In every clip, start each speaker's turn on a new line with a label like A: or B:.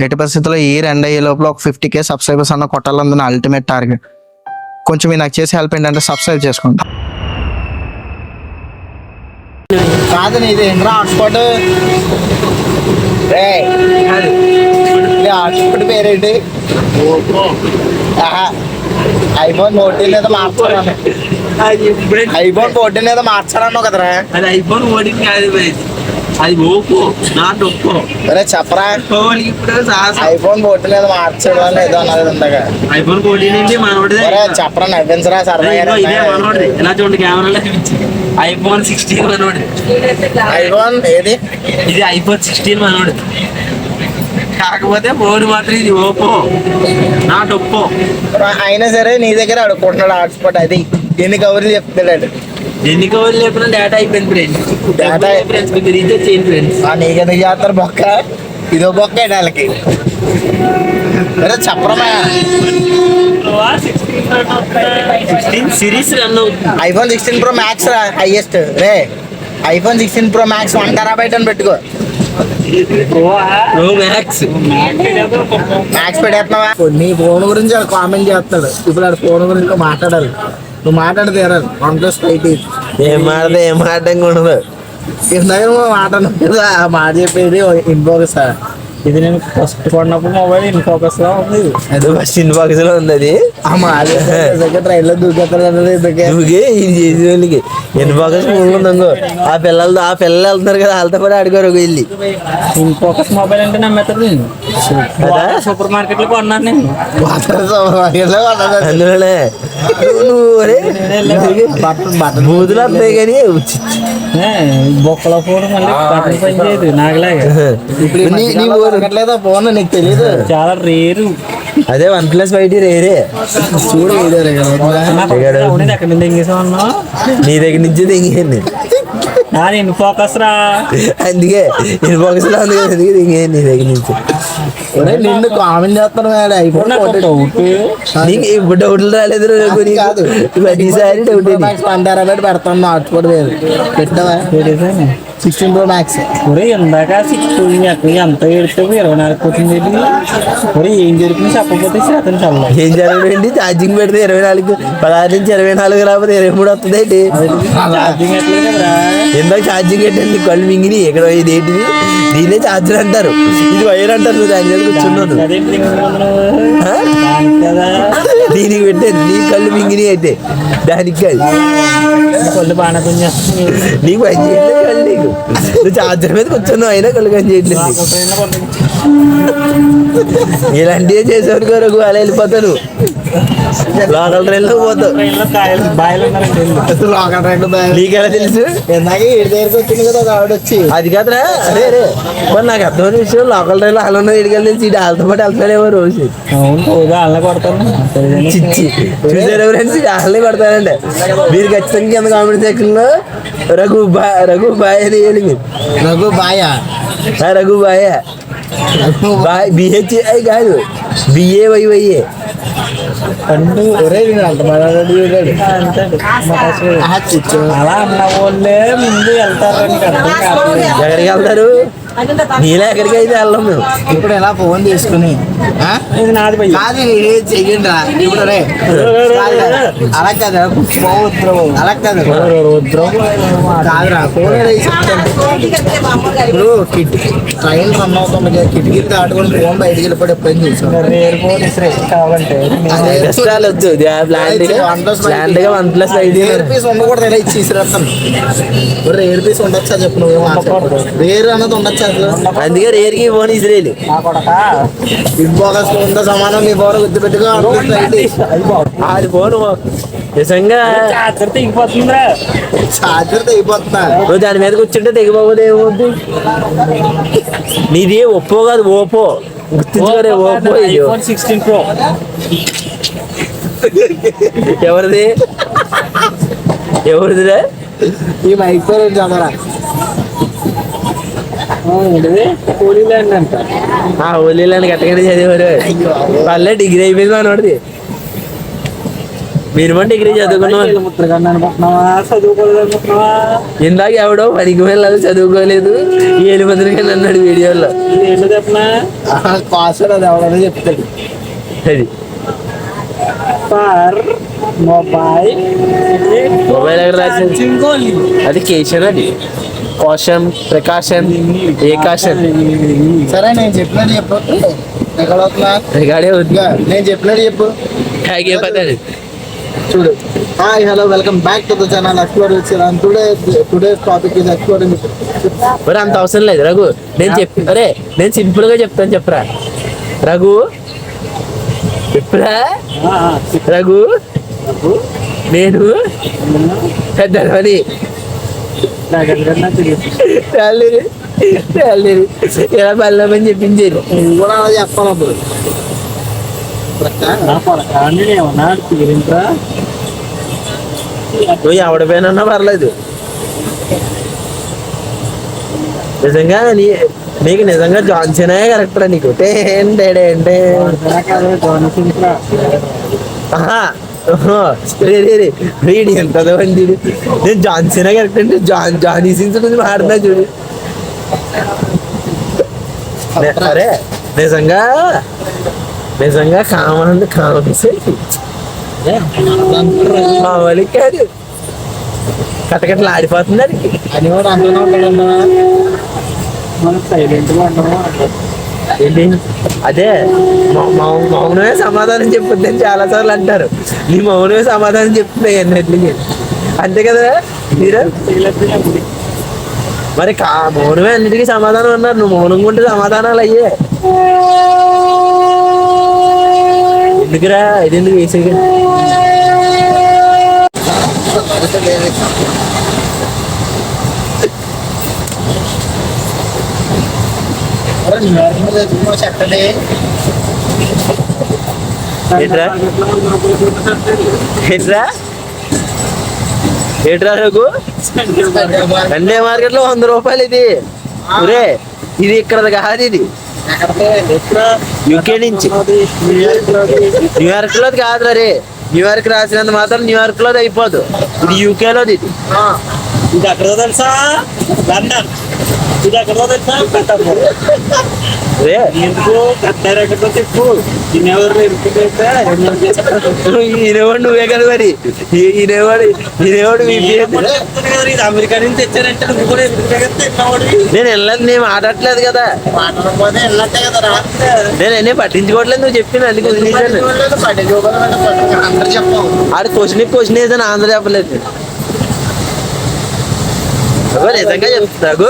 A: ఎట్టి పరిస్థితుల్లో ఈ రెండు అయ్యే లోపల ఒక ఫిఫ్టీ కే సబ్స్క్రైబర్స్ అన్న కొట్టాలందున అల్టిమేట్ టార్గెట్ కొంచెం మీరు నాకు చేసే హెల్ప్ ఏంటంటే సబ్స్క్రైబ్ చేసుకోండి
B: కాదు నీది ఏంద్రా హాట్స్పాట్ హాట్స్పాట్ పేరేంటి? ఆహా. ఐఫోన్ ఫోర్టీన్ ఏదో
C: ఇప్పుడే
B: ఐఫోన్ ఫోర్టీన్ ఏదో మార్చాలన్నావు కదరా.
C: ఐఫోన్ ఓడింగ్ కాదు. అది ఓపో నాట్ ఒప్పో
B: అరే చెప్పరా. ఐఫోన్ ఫోర్టీన్ ఏదో మార్చాడు అని ఏదో అన్నది ఉందగా.
C: ఐఫోన్ ఫోర్టీన్ ఏంటి మనోడిదే
B: చెప్పరా నవ్వించరా సరదా
C: ఇదిగో ఇదే మనోడిది. ఎలా చూడండి కెమెరాలో ఐఫోన్ సిక్స్టీన్ మనోడి
B: ఐఫోన్ ఏది?
C: ఇది ఐఫోన్ సిక్స్టీన్ మనోడి కాకపోతే ఫోన్ మాత్రం ఇది ఓపో. నాట్ ఒప్పో
B: అయినా సరే నీ దగ్గర అడుక్కుంటున్నాడు హాట్స్పాట్ అది. ఎన్ని కవర్లు చెప్తున్నాడు.
C: ఎన్ని కవర్లు లేకుండా డేటా అయిపోయింది ఫ్రెండ్స్
B: Data-
C: ఫ్రెండ్స్ మీకు రీఛార్జ్ చేయండి ఫ్రెండ్స్
B: ఆ నీకెందుకు చేస్తారు బొక్క. ఇదో బొక్క వాళ్ళకి? అరే చెప్పరమా?
C: సిక్స్టీన్ సిరీస్ రన్ అవుతుంది.
B: IPhone sixteen pro max highest రే iPhone sixteen pro max one terabyte అని పెట్టుకో.
C: ప్రో మ్యాక్స్
B: మ్యాక్స్ పెట్టేస్తున్నావా? నీ ఫోన్ గురించి కామెంట్ చేస్తాడు ఇప్పుడు ఫోన్ గురించి మాట్లాడాలి. నువ్వు మాట్లాడితే వన్ ప్లస్ ఫైవ్
C: ఏం మాడదే ఏం మాడడం ఉండదు.
B: ఇందాక నువ్వు మాట్లాడు కదా ఆ మాట చెప్పేది ఇన్ఫోకస్
D: ఇది నేను ఫస్ట్ కొన్నప్పుడు మొబైల్ ఇన్ ఫోకస్లో ఉంది
C: అది ఫస్ట్ ఇన్బాక్స్లో ఉంది అది.
B: ఆ మాట దగ్గర ట్రైన్లో దూకేస్తారు కదా
C: ఇది చేసే వాళ్ళకి. ఇన్బాక్స్ ఫోన్ ఉందో ఆ పిల్లలతో ఆ పిల్లలు వెళ్తున్నారు కదా వాళ్ళతో పాటు అడిగారు వెళ్ళి
D: ఇన్ ఫోకస్ మొబైల్ అంటే నమ్మేస్తారు? సూపర్ మార్కెట్లో కొన్నాను నేను.
C: బూతులు వస్తాయి కానీ
D: బొక్కల ఫోన్ మళ్ళీ బటన్ పని చేయదు నాకులాగా.
B: ఇప్పుడు ఫోన్? నీకు తెలియదు
D: చాలా రేరు.
C: అదే వన్ ప్లస్ ఫైవ్ రేరే.
B: చూడు
D: నుంచి ఎంగేసామన్నా
C: నీ దగ్గర నుంచి దిగేయండి
D: నాది ఇన్ ఫోకస్ రా.
C: అందుకే ఇన్బాక్స్లో ఉంది కదా అందుకే దిగేయండి నీ దగ్గర నుంచి.
B: నిన్ను కామెంట్ చేస్తాను మేడం అయిపోయి
D: నాకు ఒక డౌట్
C: నీకు ఇప్పుడు డౌట్లు రాలేదు నాకు నీకు.
B: కాదు
C: ప్రతిసారి డౌట్
B: వన్ టెరాబైట్ పెడతాను హాట్స్పాట్ వేరు పెట్టావా
D: తెలిసాను
B: సిక్స్టీన్ ప్రో మ్యాక్స్
D: ఒరే ఇందాక సిక్స్ ఎక్కడ ఎంత ఏడితే ఇరవై నాలుగు పోతుంది ఒరే ఏం జరిగింది చెప్పకపోతే శాతం చల్ల
C: ఏం జరగడండి ఛార్జింగ్ పెడితే ఇరవై నాలుగు పదహారు నుంచి ఇరవై నాలుగు రాకపోతే ఇరవై మూడు వస్తుంది ఏంటి
D: ఛార్జింగ్
C: ఎందాక ఛార్జింగ్ పెట్టండి? కళ్ళు మింగిని ఎక్కడ ఇది ఏంటిది? దీనే ఛార్జర్ అంటారు. ఇది వైర్ అంటారు నువ్వు దాని మీద కూర్చున్నాను
D: దానికి
C: పెట్టాను నీ కళ్ళు మింగిని అయితే. దానికి కాదు.
D: కొళ్ళు పనిచేస్తుంది
C: నీకు పని చేయట్లేదు కళ్ళు నీకు. నువ్వు ఛార్జర్ మీద కూర్చున్నావు అయినా కళ్ళు పని చేయట్లేదు.
D: ట్రైన్లో.
C: ఇలాంటివే చేసావు కొరకు అలా వెళ్ళిపోతాను లోకల్ ట్రైన్లో పోతావు.
D: ట్రైన్లో.
B: లోకల్ రైడ్
C: నీకెలా తెలుసు?
B: ఇందాక ఈ దగ్గరికి వచ్చింది కదా ఒక ఆవిడ వచ్చి.
C: అది కాదురా అరే అరే మరి నాకు అర్థమైన విషయం లోకల్ రైలు అలా ఉన్నది ఇడికి తెలిసి వాళ్ళతో పాటు వెళ్తాడేమో రోజు.
D: అవును వాళ్ళని కొడతాను.
C: చిచ్చి. చూసారా ఫ్రెండ్స్ వాళ్ళే పడతారండి మీరు ఖచ్చితంగా కింద కామెంట్ సెక్షన్లో రఘు బా రఘు బాయ్ అని వేయాలి మీరు.
B: రఘు బాయా?
C: రఘు బాయ్? బాయ్? బిహెచ్ఐ కాదు. బిఏ
B: ఒరే నేను అంత మాట్లాడాడు. ఆహా, చిచ్చు.
D: అలా అన్న వాళ్ళే ముందు వెళ్తారని
C: ఎక్కడికి వెళ్తారు? నీలా ఎక్కడికి అయితే వెళ్ళాం మేము.
B: ఇప్పుడు ఎలా ఫోన్ తీసుకుని? కాదు ఇది చెయ్యండి. అలా కదా అలా కాదు కాదురా. ఇప్పుడు కిటికీ ట్రైన్ రన్ అవుతుంది కదా కిటికీ దాటుకొని ఫోన్ బయటికి వెళ్ళిపోయి ఎప్పుడైనా చూసాను
C: OnePlus ID
B: rare piece ఉండకూడదు ఎలా ఇచ్చి ఇసిరేస్తాను రేర్ పీస్ ఉండొచ్చా చెప్పు నువ్వు రేర్ అన్నది ఉండొచ్చా అసలు?
C: అందుకే రేర్కి ఫోన్ ఇసిరేలు.
D: నా కొడక
B: బిగ్ బాక్స్ ఉందో సమానం నీ ఫోన్ గుర్తు పెట్టుకో
C: అది ఫోన్ నిజంగా
D: చార్జర్ తెగిపోతుందిరా
B: చార్జర్
C: నువ్వు దాని మీద కూర్చుంటే తెగిపోతే ఏమవుద్ది? నీది ఒప్పో కాదు ఓపో. గుర్తించుకోరే ఓపో
D: ఐఫోన్ సిక్స్టీన్ ప్రో.
C: ఎవరిది ఎవరిదిరా?
B: ఈ మైక్ పేరు చదవరా
D: ఏంటిది? కూలీ ల్యాండ్ అంట.
C: ఆ హోలీలని గట్టగానే చదివారు. వాళ్ళే డిగ్రీ అయిపోయింది మనోడిది. మినిమం డిగ్రీ
D: అనుకుంటున్నావా?
C: ఇందాక ఎవడో పనికి వెళ్ళాలి చదువుకోలేదు. ఏడు మంది అన్నాడు వీడియోలో.
B: పాస్వర్డ్ అది ఎవడో చెప్తాడు.
C: అది.
D: ఫర్ మొబైల్
C: మొబైల్ అది కేషన్ అది. కాషన్ ప్రికాషన్ ఏ కాషన్
B: సరే నేను చెప్పినట్టు చెప్పు. నేను చెప్పినట్టు చెప్పు. చూడు. Hi hello welcome back to the channel explore and today today topic is exploring
C: మరి అంత అవసరం లేదు రఘు. నేను చెప్పి అరే నేను సింపుల్గా చెప్తాను చెప్పరా? రఘు? చెప్పురా? రఘు? నేను?
D: తెలియదు
C: రాలేరు రాలేరు ఇలా పల్లమని చెప్పింది
B: నువ్వు కూడా అలా చెప్పాలి
C: నువ్వు ఎవడ పైన పర్లేదు నిజంగా నీ నీకు నిజంగా జాన్సన్ కరెక్ట్ రా నీకు టేంటే వీడి ఎంత. నేను జాన్సన్ కరెక్ట్ అంటే జాన్ జానీ సిన్స్ గురించి మాట్లాడినా చూడు. అరే నిజంగా నిజంగా కామన్ కామన్ మామూలు కాదు. కట్టకట్టలు ఆడిపోతుంది దానికి
B: అని కూడా
D: మనం సైలెంట్గా
C: ఏంటి? అదే మౌ- మౌ- మౌనమే సమాధానం చెప్పుద్ది అని చాలా సార్లు అంటారు. నీ మౌనమే సమాధానం చెప్తున్నాయి అన్నిటికి అంతే కదా మీరు? మరి కా మౌనమే అన్నిటికీ సమాధానం అన్నారు. నువ్వు మౌనంగా ఉంటే సమాధానాలు అయ్యే. ఎందుకురా? ఇది ఎందుకు వేసే ఏంట్రా? రఘు? సండే మార్కెట్లో వంద రూపాయలు ఇది. ఒరే ఇది ఇక్కడ కాదు ఇది. యూకే నుంచి. న్యూయార్క్ లోది కాదు రే. న్యూయార్క్ రాసినంత మాత్రం న్యూయార్క్ లోది అయిపోదు. ఇది యూకే లోది ఇది.
D: ఇది ఎక్కడో తెలుసా? లండన్. ఇది ఎక్కడో తెలుసా? కట్టపూర్ ఎందుకు కట్టారు ఎక్కడో చెప్పు
C: ఈయనవాడు నువ్వే కదా మరి. ఈయనవాడు ఈయనవాడు.
D: ఇది అమెరికా నుంచి తెచ్చారంటే నువ్వు కూడా
C: నేను వెళ్ళలేదు నేను మాట్లాడట్లేదు కదా.
B: మాట్లాడకపోతే వెళ్ళట్టే కదరా
C: నేను అన్నీ పట్టించుకోవట్లేదు నువ్వు వదిలేశాను
B: అందరు చెప్పావు
C: ఆడు క్వశ్చన్ క్వశ్చన్ వేసాను ఆన్సర్ చెప్పలేదు. నిజంగా చెప్తాగు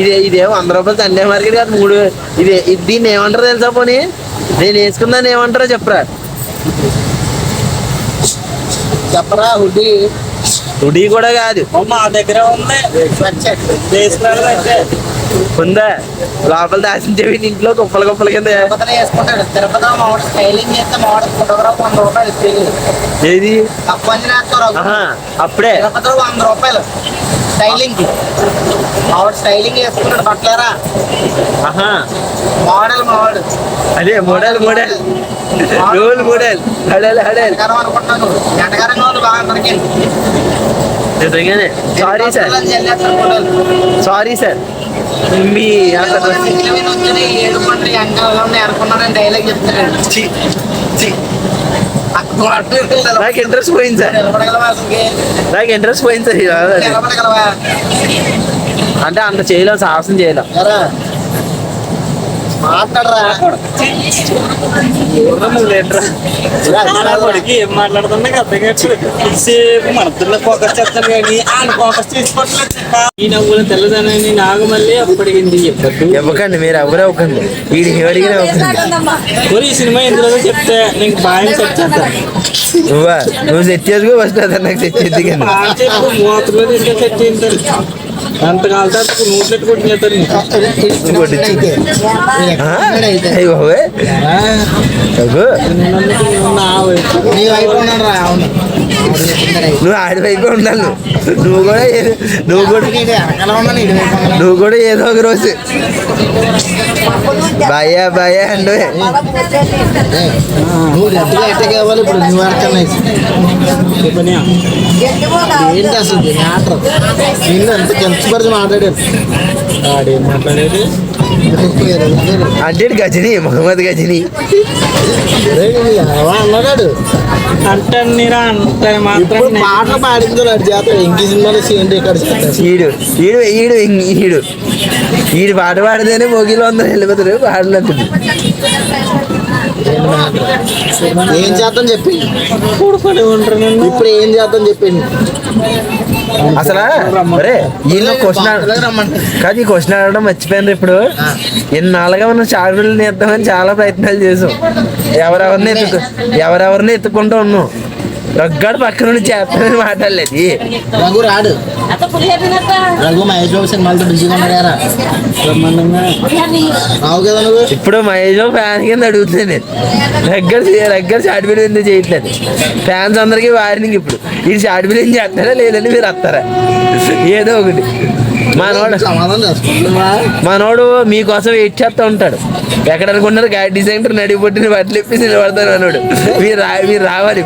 C: ఇది ఇదేమో వంద రూపాయలు సండే మార్కెట్ కాదు మూడు ఇది ఇది దీన్ని ఏమంటారో తెలుసా పోనీ? నేను వేసుకున్నాను ఏమంటారో చెప్పరా?
B: చెప్పరా హుడ్డి?
C: హుడీ కూడా కాదు.
D: మా దగ్గర ఉంది.
C: ఉందా? లోపల దాచించేవి ఇంట్లో కుప్పల కుప్పల కింద.
B: వేసుకుంటాడు. తిరుపతిలో మామిడి స్టైలింగ్ చేస్తే మామిడి ఫోటోగ్రాఫ్ వంద రూపాయలు
C: ఏది? అప్పుడే.
B: తిరుపతిలో వంద రూపాయలు. స్టైలింగ్. మామిడి స్టైలింగ్ వేసుకున్నాడు. బట్టలేరా? Model model.
C: అదే మోడల్ మోడల్. Role model. హడల్ హడల్.
B: అనుకుంటున్నాను. ఎంటగారంగా వాళ్ళు బాగా దొరికింది
C: నిజంగానే. Sorry sir. Sorry sir. మీ
B: డైలాగ్
C: నాకు ఇంట్రెస్ట్ పోయింది సార్. నాకు ఇంట్రెస్ట్ పోయింది సార్ అంటే అంత చేయలేం సాహసం చేయలేం.
B: మాట్లాడరా.
D: ఏం మాట్లాడుతున్నా అర్థం కాదు సేపు మన పిల్ల ఫోకస్ చేస్తాను కానీ ఆయన ఫోకస్ చేసుకోవట్లేదు ఈ నవ్వుల తెల్లదనాన్ని నాగమల్లి అప్పటికింది చెప్పట్టు
C: ఇవ్వకండి మీరు ఎవరే ఇవ్వకండి వీడి ఇవ్వకండి
D: మరి ఈ సినిమా ఎందులో చెప్తే నీకు బాగా సెట్ చేస్తాను
C: నువ్వా? నువ్వు సెట్ చేసుకో ఫస్ట్ అతను నాకు సెట్ చేద్ది కానీ.
D: మూతలో తీసుకొని సెట్ ఎంత కాలితే అంత నూనె పెట్టి కొట్టినేస్తాను
C: అయ్యో తగ్గు
D: నా వయసు
B: నీ వైపు ఉన్నాడు రా అవును ఆవిడ చెప్పింది రైట్.
C: నువ్వు ఆడి వైపు ఉండాలి నువ్వు. కూడా ఏ- నువ్వు కూడా నువ్వు కూడా ఏదో ఒక రోజు. భయ భయ అండి.
B: నువ్వు గట్టిగా ఎట్ట కావాలి ఇప్పుడు నువ్వు ఆడుతున్నాయి ఏంటి అసలు దీని ఆట నిన్ను ఎంత కించపరిచి మాట్లాడారు?
D: ఆడేం మాట్లాడేది
C: అంటే గజని మహమ్మద్ గజని.
B: అన్నాడు
D: అంటే నీరా అంటే
B: ఇప్పుడు
D: మాత్రం
B: పాటలు పాడిందో అటు చేత ఇంకి సినిమాలో సీఎండి ఇక్కడ చేస్తారు
C: ఈడు ఈడు ఈడు ఈడు. ఈడు పాట పాడితేనే మొగిలో అందరూ వెళ్ళిపోతారు పాడినట్టు
B: ఏం చేద్దాం చెప్పి? ఇప్పుడు ఏం చేద్దాం చెప్పింది
C: అసలు? ఒరే ఈయన క్వశ్చన్ కాదు ఈ క్వశ్చన్ అడగడం మర్చిపోయాను ఇప్పుడు. ఎన్నాళ్ళుగా మనం చాకులు ఎత్తామని చాలా ప్రయత్నాలు చేసాం. ఎవరెవరిని ఎత్తుకు ఎవరెవరిని ఎత్తుకుంటూ ఉన్నాం. రగ్గాడు పక్క నుండి చేస్తానని మాట్లాడలేదు.
B: రఘు రాడు. రఘు మహేష్ బాబు సినిమాలతో బిజీగా ఉన్నాడు కదా రావు కదా నువ్వు?
C: ఇప్పుడు మహేష్ బాబు ఫ్యాన్ కింద అడుగుతుంది నేను. దగ్గర దగ్గర చాటిపిల్లి ఎందుకు చేయట్లేదు? ఫ్యాన్స్ అందరికీ వారినింగ్ ఇప్పుడు. ఈ చాటిపిల్లి ఏం చేస్తారా లేదంటే మీరు వస్తారా? ఏదో ఒకటి. మనోడు
B: సమాధానం చేసుకుంటున్నా
C: మనోడు మీకోసం వెయిట్ చేస్తూ ఉంటాడు. ఎక్కడ అనుకున్నారు గాడి సెంటర్ నడిపొట్టిన బట్టలు ఇప్పి నిలబడతాను అన్నాడు మీరు రా మీరు రావాలి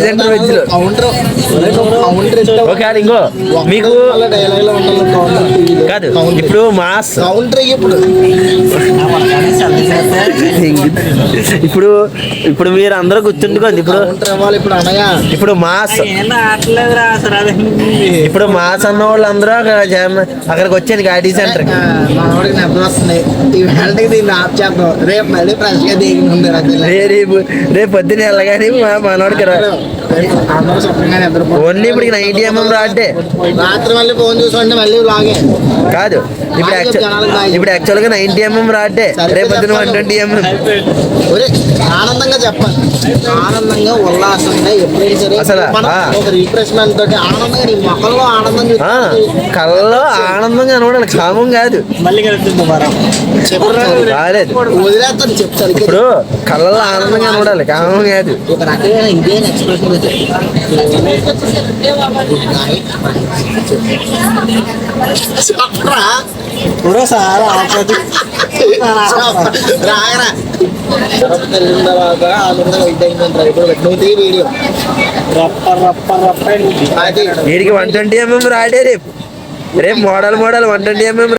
C: సెంటర్ ఇంకో. మీకు కాదు ఇప్పుడు మాస్
B: కౌంటర్ ఇప్పుడు.
C: ఇప్పుడు ఇప్పుడు మీరు అందరూ గుర్తుండుకోండి. ఇప్పుడు
B: ఇప్పుడు
C: మాస్ ఇప్పుడు మాస్ అన్న అక్కడ జమ- అక్కడికి వచ్చేది గాడి సెంటర్
B: రేపు
C: రేపు రేపు పొద్దున వెళ్ళగానే మా మనోడికి రా
B: అందరూ శుభ్రంగా నిద్రపో
C: ఓన్లీ ఇప్పుడు నైన్టీ ఎంఎం రాడ్డే
B: రాత్రి మళ్ళీ ఫోన్ చూసుకుంటే మళ్ళీ లాగే
C: కాదు ఇప్పుడు యాక్చువల్ ఇప్పుడు యాక్చువల్గా నైన్టీ ఎంఎం రాడ్డే రేపు పొద్దున వన్ ట్వంటీ ఎంఎం
B: ఆనందంగా చెప్పాలి ఆనందంగా ఉల్లాసంగా ఎప్పుడైనా సరే
C: అసలు,
B: మనం
C: ఆ.
B: ఒక రిఫ్రెష్మెంట్ తోటి ఆనందంగా నీ మొక్కల్లో ఆనందం
C: ఆ,
B: చూస్తే
C: కళ్ళలో ఆనందంగా కనబడాలి కామం కాదు.
D: మళ్ళీ
C: రాలేదు.
B: వదిలేస్తాను చెప్తాను.
C: ఇప్పుడు కళ్ళలో ఆనందంగా కనబడాలి కామం కాదు.
B: ఒక రకమైన ఇదే ఎక్స్ప్రెషన్ చెప్పరా?
D: కూడా సార్? ఆపదు
B: రాగరా? తెలిసిన తర్వాత ఆనందంగా వెయిట్ అయిపోయింది ఇప్పుడు నువ్వు తీ వీడియో
D: రప్ప రప్ప రప్ప
C: వీడికి వన్ ట్వంటీ ఎంఎం రాడే రేపు. రేపు model model one twenty MM